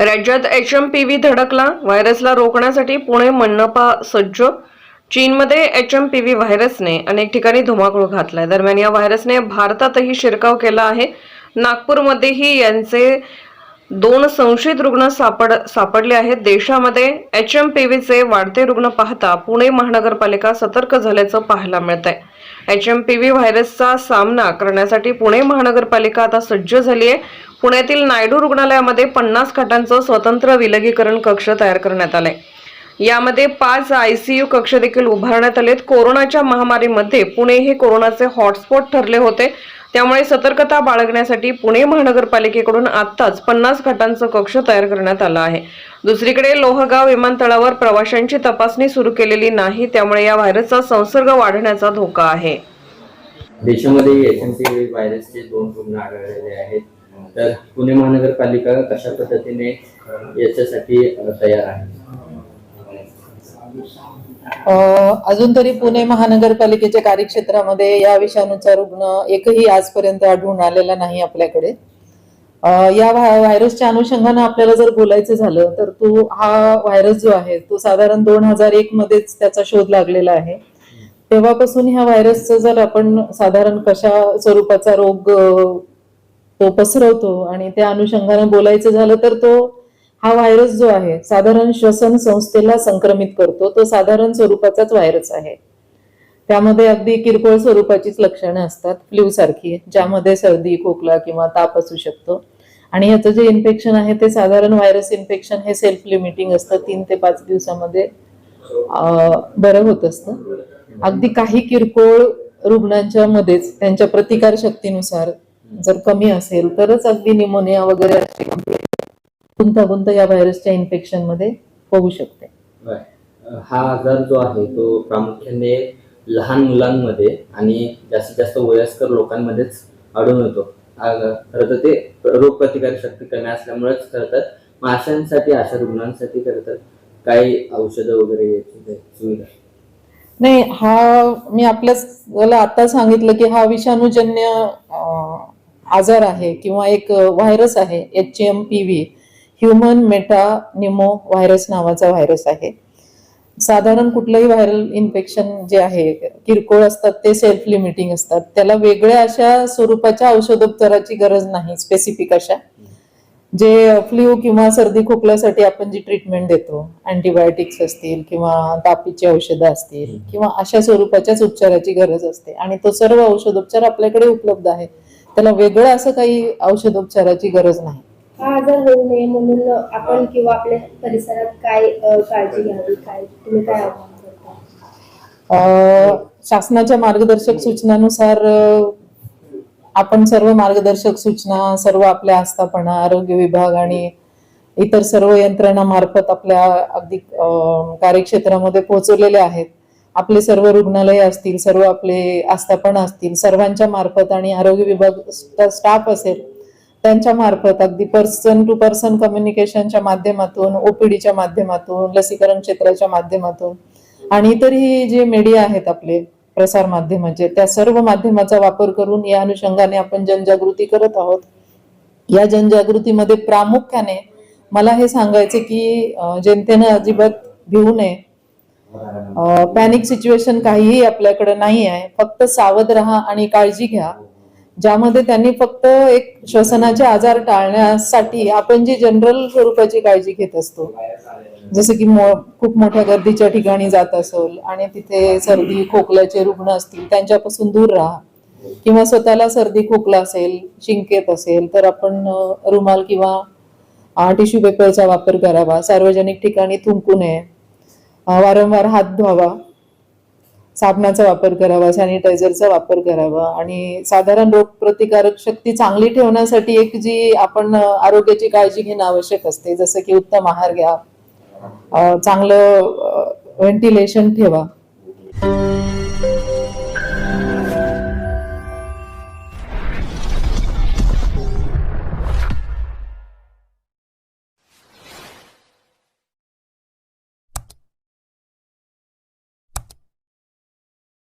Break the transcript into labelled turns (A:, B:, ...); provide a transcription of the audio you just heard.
A: राज्यात H M P V धडकला. व्हायरसला रोखण्यासाठी पुणे मनपा सज्ज. चीनमध्ये एच एम पी व्ही व्हायरसने अनेक ठिकाणी धुमाकूळ घातलाय. दरम्यान या व्हायरसने भारतातही शिरकाव केला आहे. नागपूरमध्येही यांचे दोन संशयित रुग्ण सापड सापडले आहेत. देशामध्ये एच एम पी व्हीचे वाढते रुग्ण पाहता पुणे महानगरपालिका सतर्क झाल्याचं पाहायला मिळत आहे एच एम पी व्ही व्हायरसचा सामना करण्यासाठी पुणे महानगरपालिका आता सज्ज झाली आहे पुण्यातील नायडू रुग्णालयामध्ये पन्नास खाटांचं स्वतंत्र विलगीकरण कक्ष तयार करण्यात आलंय. यामध्ये पाच आयसीयू कक्ष देखील उभारण्यात आलेत. कोरोनाच्या महामारीमध्ये पुणे हे कोरोनाचे हॉटस्पॉट ठरले होते. त्यामुळे सतर्कता बाळगण्यासाठी पुणे महानगरपालिकेकडून आत्ताच पन्नास खाटांचं कक्ष तयार करण्यात आलं आहे. दुसरीकडे लोहगाव विमानतळावर प्रवाशांची तपासणी सुरू केलेली नाही त्यामुळे या व्हायरसचा संसर्ग वाढण्याचा धोका आहे.
B: देशामध्ये एच एम पी व्हायरसचे दोन रुग्ण आढळलेले आहेत. तर पुणे महानगरपालिका कशा पद्धतीने याच्यासाठी तयार आहे?
C: अजून तरी पुणे महानगरपालिकेच्या कार्यक्षेत्रामध्ये या विषाणूचा रुग्ण एकही आजपर्यंत आढळून आलेला नाही आपल्याकडे. या व्हायरसच्या अनुषंगानं आपल्याला जर बोलायचं झालं तर तो हा व्हायरस जो आहे तो साधारण दोन हजार एक मध्येच त्याचा शोध लागलेला आहे. तेव्हापासून ह्या व्हायरसचं जर आपण साधारण कशा स्वरूपाचा रोग तो पसरवतो आणि त्या अनुषंगानं बोलायचं झालं तर तो हा व्हायरस जो आहे साधारण श्वसन संस्थेला संक्रमित करतो. तो साधारण स्वरूपाचाच व्हायरस आहे. त्यामध्ये अगदी किरकोळ स्वरूपाचीच लक्षणं असतात फ्ल्यू सारखी ज्यामध्ये सर्दी खोकला किंवा ताप असू शकतो. आणि याचं जे इन्फेक्शन आहे ते साधारण व्हायरस इन्फेक्शन हे सेल्फ लिमिटिंग असतं. तीन ते पाच दिवसामध्ये बरं होत असतं. अगदी काही किरकोळ रुग्णांच्या मध्येच त्यांच्या प्रतिकार शक्तीनुसार जर कमी असेल तरच अगदी निमोनिया वगैरे अशी गुंतागुंत या व्हायरसच्या इन्फेक्शनमध्ये होऊ शकते.
B: हा आजार जो आहे तो प्रामुख्याने लहान मुलांमध्ये आणि जास्तीत जास्त वयस्कर लोकांमध्येच आढळून येतो. खरं तर ते रोगप्रतिकारक शक्ती कमी असल्यामुळेच तर माशांसाठी अशा रुग्णांसाठी तर काही औषधं वगैरे सुविधा
C: नाही हा मी आपल्याला आता सांगितलं की हा विषाणूजन्य आजार आहे किंवा एक व्हायरस आहे H M P V human metapneumovirus नावाचा व्हायरस आहे. साधारण कुठलंही व्हायरल इन्फेक्शन जे आहे किरकोळ असतात ते सेल्फ लिमिटिंग असतात. त्याला वेगळ्या अशा स्वरूपाच्या औषधोपचाराची गरज नाही स्पेसिफिक अशा. जे फ्ल्यू किंवा सर्दी खोकल्यासाठी आपण जी ट्रीटमेंट देतो अँटीबायोटिक्स असतील किंवा तापीची औषधं असतील किंवा अशा स्वरूपाच्याच उपचाराची गरज असते. आणि तो सर्व औषधोपचार आपल्याकडे उपलब्ध आहे त्याला वेगळं असं काही औषधोपचाराची गरज नाही.
D: हा आजार होऊ नये म्हणून आपण किंवा आपल्या परिसरात काय अ, काळजी घ्यावी काय तुम्ही काय आव्हान करता?
C: अ, शासनाच्या मार्गदर्शक सूचनानुसार अ, आपण सर्व मार्गदर्शक सूचना सर्व आपल्या आस्थापना आरोग्य विभाग आणि इतर सर्व यंत्रणामार्फत आपल्या अगदी अ, कार्यक्षेत्रामध्ये पोहोचवलेल्या आहेत. आपले सर्व रुग्णालय असतील सर्व आपले आस्थापन असतील सर्वांच्या मार्फत आणि आरोग्य विभाग स्टाफ असेल त्यांच्या मार्फत अगदी पर्सन टू पर्सन कम्युनिकेशनच्या माध्यमातून ओपीडीच्या माध्यमातून लसीकरण क्षेत्राच्या माध्यमातून आणि इतरही जे मीडिया आहेत आपले प्रसार माध्यमाचे त्या सर्व माध्यमाचा वापर करून या अनुषंगाने आपण जनजागृती करत आहोत. या जनजागृतीमध्ये प्रामुख्याने मला हे सांगायचे की जनतेनं अजिबात भिवू नये. पॅनिक सिच्युएशन काहीही आपल्याकडे नाही आहे. फक्त सावध राहा आणि काळजी घ्या. ज्यामध्ये त्यांनी फक्त एक श्वसनाचे आजार टाळण्यासाठी आपण जी जनरल स्वरूपाची काळजी घेत असतो. जसं की मो- खूप मोठ्या गर्दीच्या ठिकाणी जात असेल आणि तिथे सर्दी खोकल्याचे रुग्ण असतील त्यांच्यापासून दूर राहा. किंवा स्वतःला सर्दी खोकला असेल शिंकेत असेल तर आपण रुमाल किंवा टिश्यू पेपरचा वापर करावा. सार्वजनिक ठिकाणी थुंकू नये. वारंवार हात धुवावा. साबणाचा वापर करावा सॅनिटायझरचा वापर करावा आणि साधारण रोगप्रतिकारक शक्ती चांगली ठेवण्यासाठी एक जी आपण आरोग्याची काळजी घेणं आवश्यक असते जसं की उत्तम आहार घ्या. चांगलं व्हेंटिलेशन ठेवा.